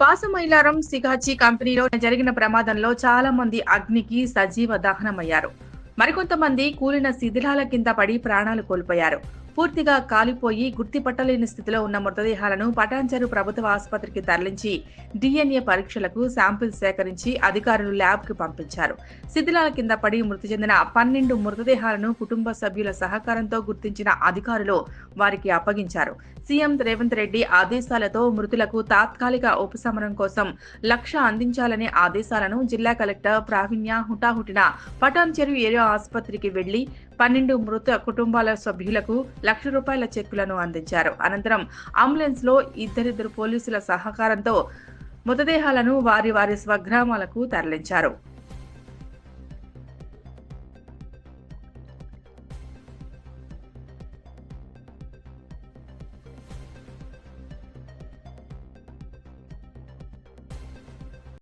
పాసమైలారం సిగాచి కంపెనీలో జరిగిన ప్రమాదంలో చాలా మంది అగ్నికి సజీవ దహనమయ్యారు. మరికొంతమంది కూలిన శిథిలాల కింద పడి ప్రాణాలు కోల్పోయారు. పూర్తిగా కాలిపోయి గుర్తిపట్టలేని స్థితిలో ఉన్న మృతదేహాలను పటాన్చెరు ప్రభుత్వ ఆసుపత్రికి తరలించి డిఎన్ఏ పరీక్షలకు శాంపిల్ సేకరించి అధికారులు ల్యాబ్కు పంపించారు. శిథిలాల కింద పడి మృతి చెందిన పన్నెండు మృతదేహాలను కుటుంబ సభ్యుల సహకారంతో గుర్తించిన అధికారులు వారికి అప్పగించారు. సీఎం రేవంత్ రెడ్డి ఆదేశాలతో మృతులకు తాత్కాలిక ఉపశమనం కోసం లక్ష అందించాలనే ఆదేశాలను జిల్లా కలెక్టర్ ప్రావీణ్య హుటాహుటిన పటాన్చెరు ఏరియా ఆసుపత్రికి వెళ్ళి పన్నెండు మృత కుటుంబాల సభ్యులకు లక్ష రూపాయల చెక్కులను అందించారు. అనంతరం అంబులెన్స్లో ఇద్దరిద్దరు పోలీసుల సహకారంతో మృతదేహాలను వారి వారి స్వగ్రామాలకు తరలించారు.